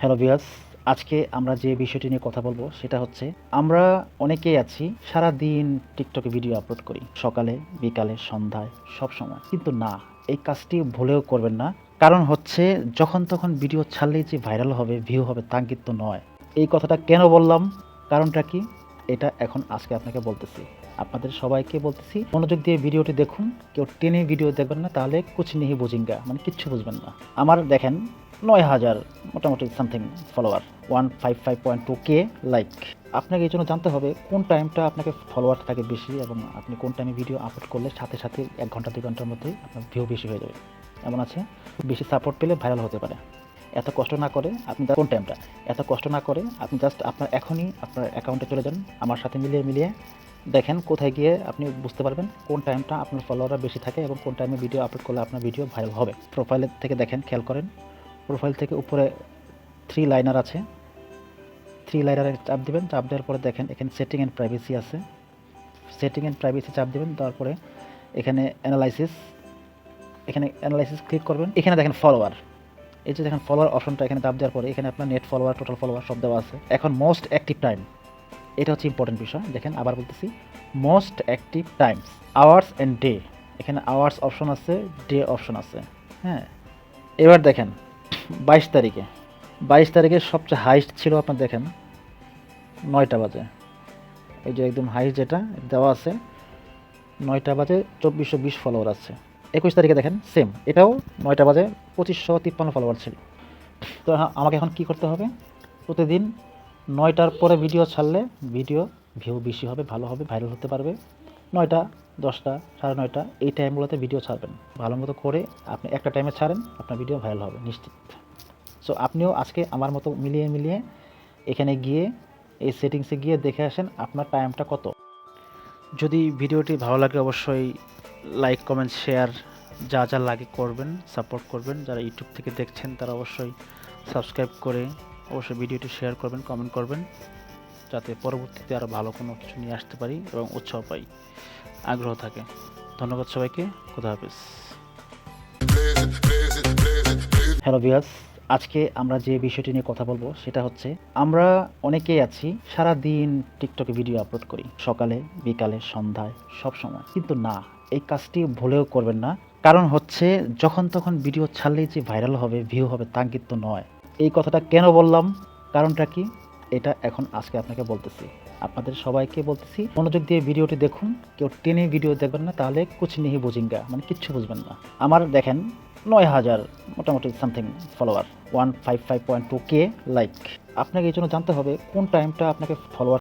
Hello viewers, আজকে আমরা যে বিষয়টি নিয়ে কথা বলব সেটা হচ্ছে, আমরা অনেকেই আছি সারা দিন টিকটকে ভিডিও আপলোড করি, সকালে, বিকালে, সন্ধ্যায়, সব সময়। কিন্তু না, এই কাজটি ভুলেও করবেন না। কারণ হচ্ছে, যখন তখন ভিডিও ছাড়লেই যে ভাইরাল হবে ভিউ হবে, তা কিন্তু নয়। এই কথাটা কেন বললাম? কারণটা কি? এটা এখন আজকে আপনাকে বলতেছি। আপনাদের সবাইকে বলতেছি, মনোযোগ দিয়ে ভিডিওটি দেখুন। কেউ টেনে ভিডিও দেখবেন না, তাহলে কুচ নিহি বুঝিঙ্গা মানে কিচ্ছু বুঝবেন না। আমার দেখেন নয় হাজার, মোটামুটি something follower one five five point two K like আপনাকে এই জন্য জানতে হবে কোন টাইমটা আপনাকে ফলোয়ার থাকে বেশি এবং আপনি কোন টাইমে ভিডিও আপলোড করলে সাথে সাথে এক ঘণ্টা, দুই ঘণ্টার মধ্যেই আপনার ভিউ বেশি হয়ে যাবে। এমন আছে? বেশি সাপোর্ট পেলে ভাইরাল হতে পারে। এত কষ্ট না করে আপনি কোন টাইমটা এত কষ্ট না করে আপনি জাস্ট আপনার এখনই আপনার অ্যাকাউন্টে চলে যান, আমার সাথে মিলিয়ে মিলিয়ে। দেখেন কোথায় গিয়ে আপনি বুঝতে পারবেন কোন টাইমটা আপনার ফলোয়াররা বেশি থাকে এবং কোন টাইমে ভিডিও আপলোড করলে আপনার ভিডিও ভাইরাল হবে। প্রোফাইলের থেকে দেখেন, খেয়াল করেন। প্রোফাইল থেকে উপরে থ্রি লাইনার আছে। থ্রি লাইনারে চাপ দেবেন, চাপ দেওয়ার পরে দেখেন এখানে সেটিং অ্যান্ড প্রাইভেসি আছে। সেটিং অ্যান্ড প্রাইভেসি চাপ দেবেন, তারপরে এখানে অ্যানালাইসিস এখানে অ্যানালাইসিস ক্লিক করবেন। এখানে দেখেন ফলোয়ার এই যে দেখেন ফলোয়ার অপশনটা এখানে চাপ দেওয়ার পরে এখানে আপনার নেট ফলোয়ার টোটাল ফলোয়ার সব দেওয়া আছে। এখন মোস্ট অ্যাক্টিভ টাইম এটা হচ্ছে ইম্পর্টেন্ট বিষয়। দেখেন আবার বলতেছি most active times hours and day এখানে আওয়ার্স অপশন আছে ডে অপশন আছে। হ্যাঁ। এবার দেখেন বাইশ তারিখে। বাইশ তারিখে সবচেয়ে হাইস্ট ছিল আপনার দেখেন নয়টা বাজে। এই যে একদম হাইস্ট যেটা দেওয়া আছে নয়টা বাজে চব্বিশশো বিশ ফলোয়ার আছে। একুশ তারিখে দেখেন সেম এটাও নয়টা বাজে পঁচিশশো তিপ্পান্ন ফলোয়ার ছিল। তো হ্যাঁ, আমাকে এখন কি করতে হবে? প্রতিদিন নয়টার পরে ভিডিও ছাড়লে ভিডিও ভিউ বেশি হবে ভালো হবে ভাইরাল হতে পারবে। নয়টা, দশটা, সাড়ে নয়টা, এই টাইমগুলোতে ভিডিও ছাড়বেন। ভালো মতো করে আপনি একটা টাইমে ছাড়েন, আপনার ভিডিও ভাইরাল হবে, নিশ্চিত। সো আপনিও আজকে আমার মতো মিলিয়ে মিলিয়ে এখানে গিয়ে, এই সেটিংসে গিয়ে দেখে আসেন আপনার টাইমটা কত। যদি ভিডিওটি ভালো লাগে অবশ্যই লাইক কমেন্ট শেয়ার যা যা লাগে করবেন সাপোর্ট করবেন। যারা ইউটিউব থেকে দেখছেন, তারা অবশ্যই সাবস্ক্রাইব করে অবশ্যই ভিডিওটি শেয়ার করবেন কমেন্ট করবেন। যাতে পরবর্তীতে আরও ভালো কোনো কিছু নিয়ে আসতে পারি এবং উৎসাহ পাই। আগ্রহ থাকে। ধন্যবাদ সবাইকে। খুদা হাফিজ। হ্যালো ভিউয়ার্স, আজকে আমরা যে বিষয়টি নিয়ে কথা বলব সেটা হচ্ছে, আমরা অনেকেই আছি সারা দিন টিকটকে ভিডিও আপলোড করি। সকালে, বিকালে, সন্ধ্যায়, সব সময়। কিন্তু না, এই কাজটি ভুলেও করবেন না। কারণ হচ্ছে, যখন তখন ভিডিও ছাড়লেই যে ভাইরাল হবে, ভিউ হবে তা কিন্তু নয়। এই কথাটা কেন বললাম? কারণটা কি? এটা এখন আজকে আপনাকে বলতেছি। আপনাদের সবাইকে বলতেছি, মনোযোগ দিয়ে ভিডিওটি দেখুন। কেউ টেনে ভিডিও দেখবেন না, তাহলে কুচনিহি নিহি বুঝিঙ্গা মানে কিচ্ছু বুঝবেন না। আমার দেখেন নয় হাজার মোটামুটি something follower one five five point two K like আপনাকে এই জন্য জানতে হবে কোন টাইমটা আপনাকে ফলোয়ার